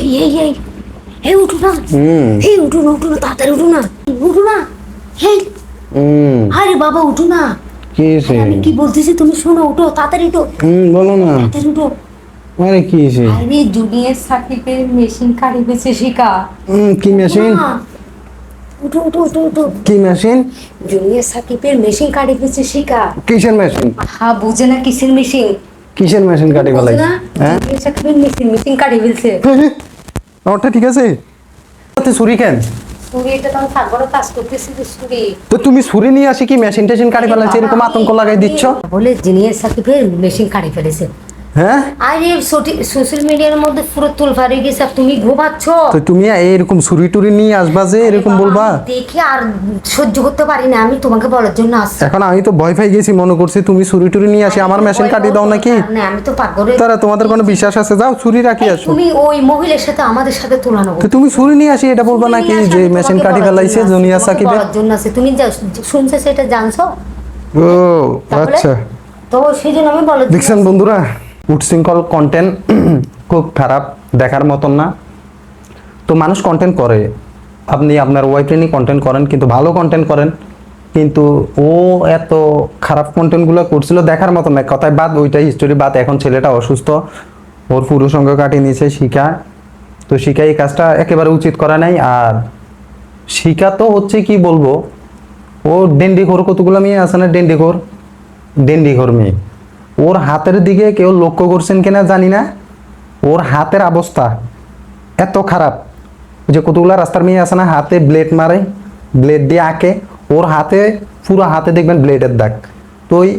এই এই এই এই উঠো না। এই উঠো না উঠো না তাড়াতাড়ি উঠো না। উঠো না। এই হুম। আরে বাবা উঠো না। কি হয়েছে? আমি কি বলতেছি তুমি শোনো উঠো তাড়াতাড়ি উঠো। হুম বলো না। তাড়াতাড়ি উঠো। আরে কি হয়েছে? আরে জুনিয়র সাকিবের মেশিন কারি বেছে শিখা। হুম কি মেশিন। উঠো উঠো উঠো উঠো। কি মেশিন জুনিয়র সাকিবের মেশিন কারি বেছে শিখা। কিসের মেশিন হ্যাঁ বুঝে না কিসের মেশিন কিসের মেশিন কাটি ফেলাই হ্যাঁ? জুনিয়র মেশিন মেশিন ফেলছে। আমারটা ঠিক আছে? ছুরি কেন? তো তুমি ছুরি নিয়ে আসি কি মেশিন টেশিন কাটি ফেলাইছে? এরকম আতঙ্ক লাগাই দিচ্ছ? বলে জিনিয়ার সাকিবের মেশিন কাটি ফেলেছে। হ্যাঁ? আরে সোশ্যাল মিডিয়ার মধ্যে পুরো তোলফার হয়ে গেছে তুমি ঘুমাচ্ছ? তো তুমি এরকম ছুরি টুরি নিয়ে আসবা যে এরকম বলবা? আমি আর সহ্য করতে পারি না আমি তোমাকে বলার জন্য আসছি। এখন আমি তো ভয় পাই গেছি মনে করছি তুমি ছুরি টুরি নিয়ে আসি আমার মেশিন কাটি দাও নাকি? না আমি তো পাগরে তারা তোমাদের কোনো বিশ্বাস আছে? যাও ছুরি রাখি আসো। তুমি ওই মহিলার সাথে আমাদের সাথে তুলনা তুমি ছুরি নিয়ে আসি এটা বলবা নাকি যে মেশিন কাটি ফেলাইছে জুনিয়া সাকিবে বলার জন্য আছে তুমি শুনছো সেটা জানছো? ও আচ্ছা। তো সেই জন্য আমি জন্য দেখছেন বন্ধুরা? উৎশৃঙ্খল কন্টেন্ট খুব খারাপ দেখার মতন না। তো মানুষ কন্টেন্ট করে। আপনি আপনার ওয়াইফে কন্টেন্ট করেন, কিন্তু ভালো কন্টেন্ট করেন, কিন্তু ও এত খারাপ কন্টেন্টগুলো করছিল দেখার মতন না। কথায় বাদ, ওইটাই হিস্টোরি বাদ, এখন ছেলেটা অসুস্থ, ওর পুরো সঙ্গ কাটিয়ে নিয়েছে শিখা। তো শিখা এই কাজটা একেবারে উচিত করা নাই, আর শিখা তো হচ্ছে কি বলব, ও ডেন্ডি ঘোর কতগুলো মেয়ে আছে না ডেন্ডি ঘোর ডেন্ডি ঘোর মেয়ে। ওর হাতের দিকে কেউ লক্ষ্য করছেন কিনা জানি না। ওর হাতের অবস্থা এত খারাপ যে কতগুলো রাস্তার মেয়ে আছে না, হাতে ব্লেড মারে ব্লেড দিয়ে আঁকে। ওর হাতে, পুরো হাতে দেখবেন ব্লেডের দাগ। তো ওই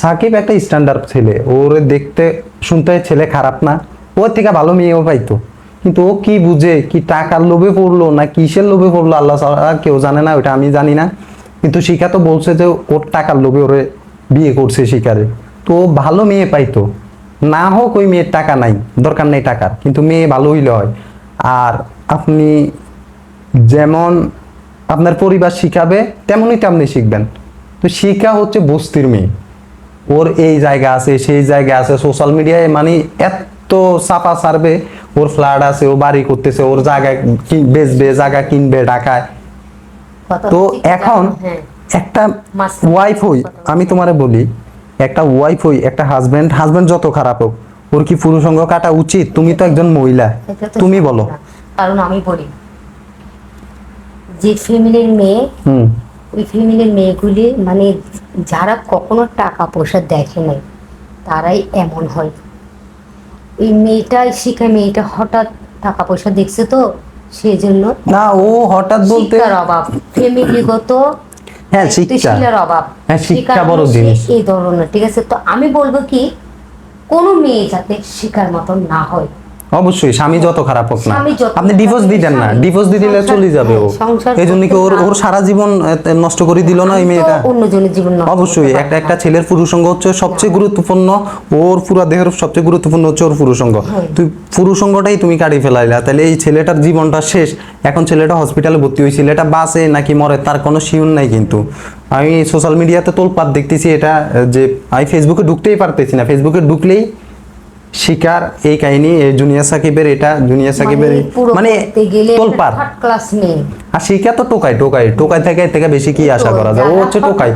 সাকিব একটা স্ট্যান্ডার্ড ছেলে। ওর দেখতে, শুনতে ছেলে খারাপ না। ওর থেকে ভালো মেয়েও পাইতো। কিন্তু ও কি বুঝে, কি টাকার লোভে পড়ল না কিসের লোভে পড়ল, আল্লাহ ছাড়া কেউ জানে না ওটা আমি জানি না। কিন্তু শিখা তো বলছে যে ওর টাকার লোভে ওরে বিয়ে করছে শিকারে তো ভালো মেয়ে পাইতো। না হোক ওই মেয়ের টাকা নাই দরকার নেই টাকার কিন্তু মেয়ে ভালো হইলে হয়। আর আপনি যেমন আপনার পরিবার শিখাবে তেমনই তো আপনি শিখবেন। তো শিখা হচ্ছে বস্তির মেয়ে। ওর এই জায়গা আছে সেই জায়গা আছে সোশ্যাল মিডিয়ায় মানে এত চাপা সারবে ওর ফ্ল্যাট আছে ও বাড়ি করতেছে ওর জায়গা বেচবে জায়গা কিনবে ঢাকায়। তো এখন হ্যাঁ। একটা ওয়াইফ হই আমি তোমারে বলি একটা ওয়াইফ হই একটা হাজবেন্ড হাজবেন্ড যত খারাপ হোক ওর কি পুরুষঙ্গ কাটা উচিত? তুমি তো একজন মহিলা তুমি বলো। কারণ আমি বলি যে ফ্যামিলির মেয়ে হুম। ওই ফ্যামিলির মেয়েগুলি মানে যারা কখনো টাকা পয়সা দেখে নাই তারাই এমন হয়। ওই মেয়েটাই শিখে মেয়েটা হঠাৎ টাকা পয়সা দেখছে তো সেই জন্য না ও হঠাৎ বলতে অভাব। ফ্যামিলিগত হ্যাঁ, শিক্ষা। অভাব হ্যাঁ, শিক্ষা বড় জিনিস। এই ধরনের ঠিক আছে তো আমি বলব কি কোনো মেয়ে যাতে শিকার মতন না হয় অবশ্যই স্বামী যত খারাপ হোক না। আপনি ডিভোর্স দিতেন না। ডিভোর্স দিলে চলে যাবে ও। হ্যাঁ, এই জন্য কি ওর ওর সারা জীবন নষ্ট করে দিল না এই মেয়েটা? অন্যজনের জীবন অবশ্যই একটা একটা। ছেলের পুরুষঙ্গ হচ্ছে সবচেয়ে গুরুত্বপূর্ণ ওর পুরো দেহের সবচেয়ে গুরুত্বপূর্ণ হচ্ছে ওর পুরুষঙ্গ। হ্যাঁ। তুই পুরুষঙ্গটাই তুমি কাটি ফেলাইলা। তাহলে এই ছেলেটার জীবনটা শেষ। এখন ছেলেটা হসপিটালে ভর্তি ওই ছেলেটা বাসে নাকি মরে তার কোনো শিউন নাই কিন্তু। আমি সোশ্যাল মিডিয়াতে তোলপাত দেখতেছি এটা যে আমি ফেসবুকে ঢুকতেই পারতেছি না। ফেসবুকে ঢুকলেই শিকার এই কাহিনী জুনিয়া সাকিবের এটা জুনিয়া সাকিবের মানে পুরো মানে থার্ড ক্লাস মেয়ে। আর শিকা তো টোকাই টোকাই টোকাই থেকে থেকে বেশি কি আশা করা যায়? ও হচ্ছে টোকাই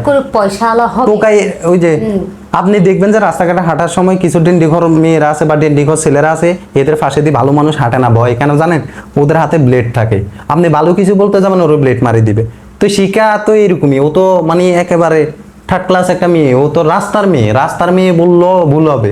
টোকাই ওই যে আপনি দেখবেন যে রাস্তাঘাটে হাঁটার সময় কিছু ডেন্ডিঘর মেয়েরা আছে বা ডেন্ডিঘর ছেলেরা আছে এদের পাশে দিয়ে ভালো মানুষ হাঁটে না ভয়। কেন জানেন? ওদের হাতে ব্লেড থাকে। আপনি ভালো কিছু বলতে যাবেন ওর ব্লেড মারি দিবে। তো শিকা তো এরকমই ও তো মানে একেবারে থার্ড ক্লাস একটা মেয়ে ও তো রাস্তার মেয়ে। রাস্তার মেয়ে বলল ভুল হবে।